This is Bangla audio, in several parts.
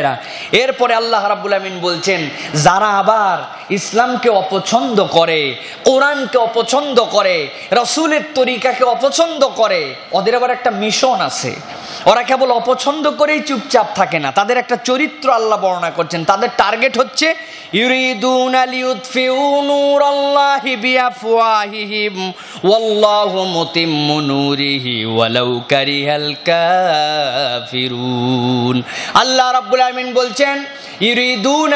এরা এরপরে আল্লাহ রাব্বুল আমিন বলছেন, যারা আবার ইসলামকে অপছন্দ করে, কোরআনকে অপছন্দ করে, রসুলের তরিকাকে অপছন্দ করে, ওদের আবার একটা মিশন আছে। ওরা কেবল অপছন্দ করেই চুপচাপ থাকে না। তাদের একটা চরিত্র আল্লাহ বর্ণনা করছেন। তাদের টার্গেট হচ্ছে, ইউরিদুন লিউতফিউ নূরাল্লাহি বিআফওয়াহিহিম, ওয়াল্লাহু মুতিম্মু নূরিহি ওয়ালাউ আল্লাহ বলছেন, ইউরিদুন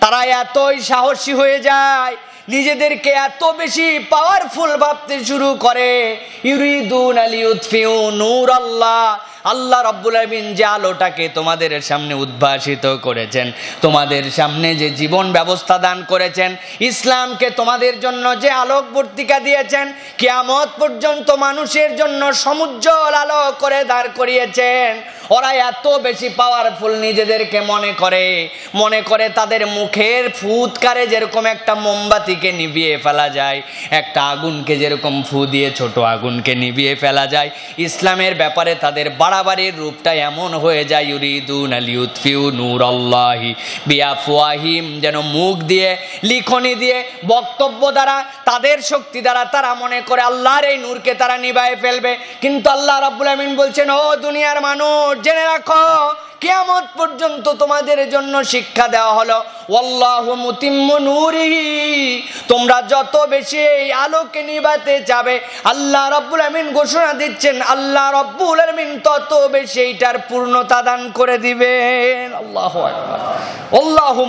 তারা এতই সাহসী হয়ে যায় নিজেদেরকে এত বেশি পাওয়ারফুল ভাবতে শুরু করে। ইউরিদুন আলিউদ্ফিউ নূর আল্লাহ। আল্লাহ রব্বুল যে আলোটাকে তোমাদের সামনে উদ্ভাসিত করেছেন, তোমাদের সামনে যে জীবন ব্যবস্থা দান করেছেন, ইসলামকে তোমাদের জন্য যে আলোক বর্তিকা দিয়েছেন, কিয়ামত পর্যন্ত মানুষের জন্য সমুজ্জ্বল আলো করে দাঁড় করিয়েছেন। ওরা এত বেশি পাওয়ারফুল নিজেদেরকে মনে করে মনে করে তাদের মুখের ফুৎকারে যেরকম একটা মোমবাতিকে নিভিয়ে ফেলা যায়, একটা আগুনকে যেরকম ফু দিয়ে ছোট আগুনকে নিভিয়ে ফেলা যায়। ইসলামের ব্যাপারে তাদের বাড়াবাড়ির রূপটা এমন হয়ে যায়, ইউরিদুন আলিউদ্ফিউ নূর আল্লাহি বিয়াফুয়াহিম যেন মুখ দিয়ে, লিখনি দিয়ে, বক্তব্য দ্বারা, তাদের শক্তি দ্বারা তারা মনে করে আল্লাহর এই নূরকে তারা নিভায়ে ফেলবে। কিন্তু আল্লাহ রাব্বুল আমিন বলছেন, ও দুনিয়ার মানুষ, জেনে রাখো কিয়ামত পর্যন্ত তোমাদের জন্য শিক্ষা দেওয়া হলো নূরিহি। তোমরা যত বেশি এই আলোকে নিবাতে যাবে, আল্লাহ রাব্বুল আমিন ঘোষণা দিচ্ছেন, আল্লাহ রাব্বুল আমিন তত বেশি এইটার পূর্ণতা দান করে দিবেন। আল্লাহু আল্লাহু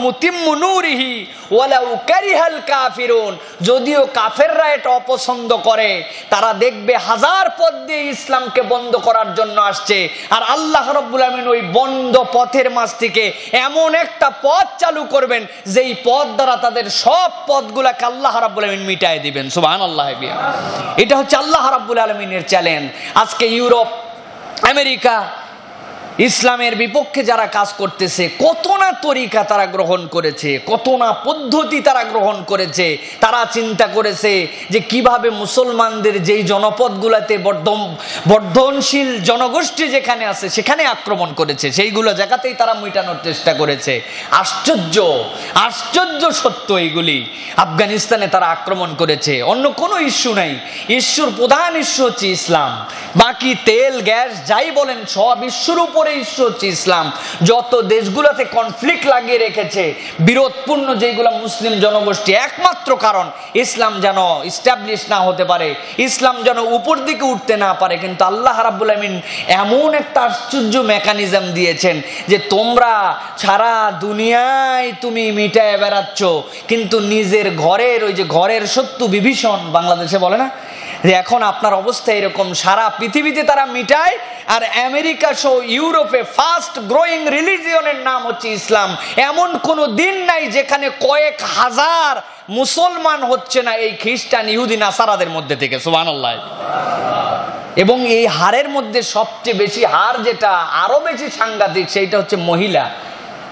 যদিও কাফেররা এটা অপছন্দ করে, তারা দেখবে হাজার পথ দিয়ে ইসলামকে বন্ধ করার জন্য আসছে। আর আল্লাহ রাব্বুল আমিন ওই বন্ধ পথের মাঝ থেকে এমন একটা পথ চালু করবেন, যেই পথ দ্বারা তাদের সব পথগুলাকে আল্লাহ রাব্বুল আমিন মিটায় দিবেন। সুবহানাল্লাহ বিয়া এটা হচ্ছে আল্লাহ রাব্বুল আলমিনের চ্যালেঞ্জ আজকে ইউরোপ, আমেরিকা ইসলামের বিপক্ষে যারা কাজ করতেছে, কত না তরিকা তারা গ্রহণ করেছে, কত না পদ্ধতি তারা গ্রহণ করেছে, তারা চিন্তা করেছে যে কীভাবে মুসলমানদের যেই জনপদগুলোতে বর্ধন বর্ধনশীল জনগোষ্ঠী যেখানে আছে, সেখানে আক্রমণ করেছে, সেইগুলো জায়গাতেই তারা মিটানোর চেষ্টা করেছে। আশ্চর্য আশ্চর্য সত্য এইগুলি। আফগানিস্তানে তারা আক্রমণ করেছে। অন্য কোনো ইস্যু নাই। ইস্যুর প্রধান ইস্যু হচ্ছে ইসলাম। বাকি তেল, গ্যাস, যাই বলেন, সব ইস্যুর উপরে ইস্যু হচ্ছে ইসলাম। যত দেশগুলোতে কনফ্লিক্ট লাগিয়ে রেখেছে, বিরোধপূর্ণ যেগুলো মুসলিম জনগোষ্ঠী, একমাত্র কারণ ইসলাম যেন ইস্টাবলিশ না হতে পারে, ইসলাম যেন উপর দিকে উঠতে না পারে, কিন্তু আল্লাহ রাব্বুল আমিন এমন একটা আশ্চর্য মেকানিজম দিয়েছেন যে তোমরা সারা দুনিয়ায় তুমি মিটায় বেড়াচ্ছ, কিন্তু নিজের ঘরের ওই যে ঘরের সত্য বিভীষণ বাংলাদেশে বলে না? যে এখন আপনার অবস্থা এরকম, সারা পৃথিবীতে তারা মিটায়, আর আমেরিকা সহ ইউরোপে ফাস্ট গ্রোয়িং রিলিজিয়নের নাম হচ্ছে ইসলাম। এমন কোনো দিন নাই যেখানে কয়েক হাজার মুসলমান হচ্ছে না এই খ্রিস্টান, ইহুদি, নাসারাদের মধ্যে থেকে, সুবহানাল্লাহ। এবং এই হারের মধ্যে সবচেয়ে বেশি হার যেটা আরও বেশি সাংঘাতিক, সেইটা হচ্ছে মহিলা।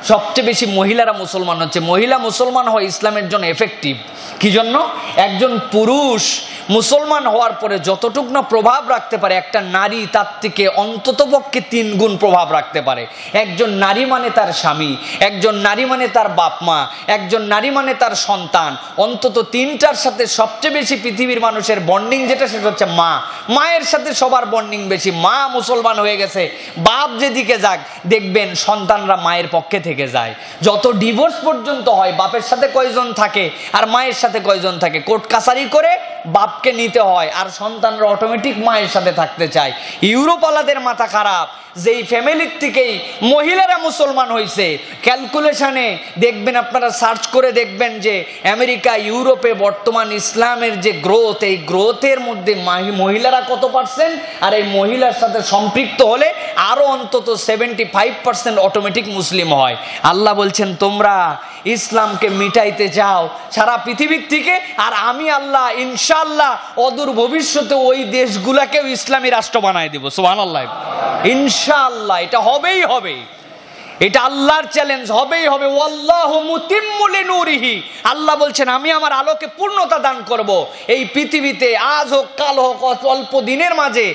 সবচেয়ে বেশি মহিলারা মুসলমান হচ্ছে। মহিলা মুসলমান হয় ইসলামের জন্য এফেক্টিভ কি জন্য? একজন পুরুষ মুসলমান হওয়ার পরে যতটুক না প্রভাব রাখতে পারে, একটা নারী তার থেকে অন্ততপক্ষে তিন গুণ প্রভাব রাখতে পারে। একজন নারী মানে তার স্বামী, একজন নারী মানে তার বাপ মা, একজন নারী মানে তার সন্তান। অন্তত তিনটার সাথে সবচেয়ে বেশি পৃথিবীর মানুষের বন্ডিং যেটা, সেটা হচ্ছে মা। মায়ের সাথে সবার বন্ডিং বেশি। মা মুসলমান হয়ে গেছে, বাপ যেদিকে যাক, দেখবেন সন্তানরা মায়ের পক্ষে থেকে যায়। যত ডিভোর্স পর্যন্ত হয়, বাপের সাথে কয়জন থাকে আর মায়ের সাথে কয়জন থাকে, কোর্ট কাছারি করে বাপকে নিতে হয় আর সন্তানরা অটোমেটিক মায়ের সাথে থাকতে চায়। ইউরোপালাদের মাথা খারাপ। যেই ফ্যামিলির থেকেই মহিলারা মুসলমান হয়েছে ক্যালকুলেশনে দেখবেন আপনারা সার্চ করে দেখবেন যে আমেরিকা, ইউরোপে বর্তমান ইসলামের যে গ্রোথ এই গ্রোথের মধ্যে মহিলারা কত পার্সেন্ট আর এই মহিলার সাথে সম্পৃক্ত হলে আরও অন্তত সেভেন্টি ফাইভ পার্সেন্ট অটোমেটিক মুসলিম হয়। আল্লাহ বলছেন, তোমরা ইসলামকে মিটাইতে চাও, সারা পৃথিবীর থেকে, আর আমি আল্লাহ ইনশাল্লাহ অদূর ভবিষ্যতে ওই দেশগুলাকেও ইসলামী রাষ্ট্র বানায় দিব সোহান আল্লাহ ইনশাআল্লাহ, এটা হবেই হবে। এটা আল্লাহর চ্যালেঞ্জ হবেই হবে। নূরিহি আল্লাহ বলছেন, আমি আমার আলোকে পূর্ণতা দান করব। এই পৃথিবীতে আজ হোক, কাল হোক অল্প দিনের মাঝে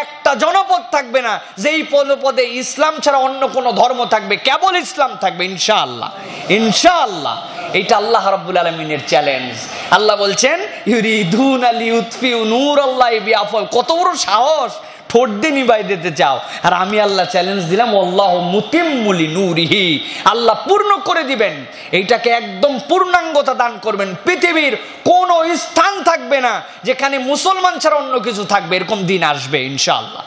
একটা জনপদ থাকবে না, যেই পদপদে ইসলাম ছাড়া অন্য কোনো ধর্ম থাকবে, কেবল ইসলাম থাকবে, ইনশাআল্লাহ। ইনশাআল্লাহ। এটা আল্লাহ রাব্বুল আলামিনের চ্যালেঞ্জ আল্লাহ বলছেন, ইউরিদুন আলি উতফিউ নূর আল্লাহ বিআফল কত বড় সাহস, ঠোঁট দিয়ে নিবাই দিতে চাও। আর আমি আল্লাহ চ্যালেঞ্জ দিলাম আল্লাহ মুতিম্মুলি নূরিহি আল্লাহ পূর্ণ করে দিবেন। এইটাকে একদম পূর্ণাঙ্গতা দান করবেন। পৃথিবীর কোনো স্থান থাকবে না, যেখানে মুসলমান ছাড়া অন্য কিছু থাকবে। এরকম দিন আসবে ইনশাআল্লাহ।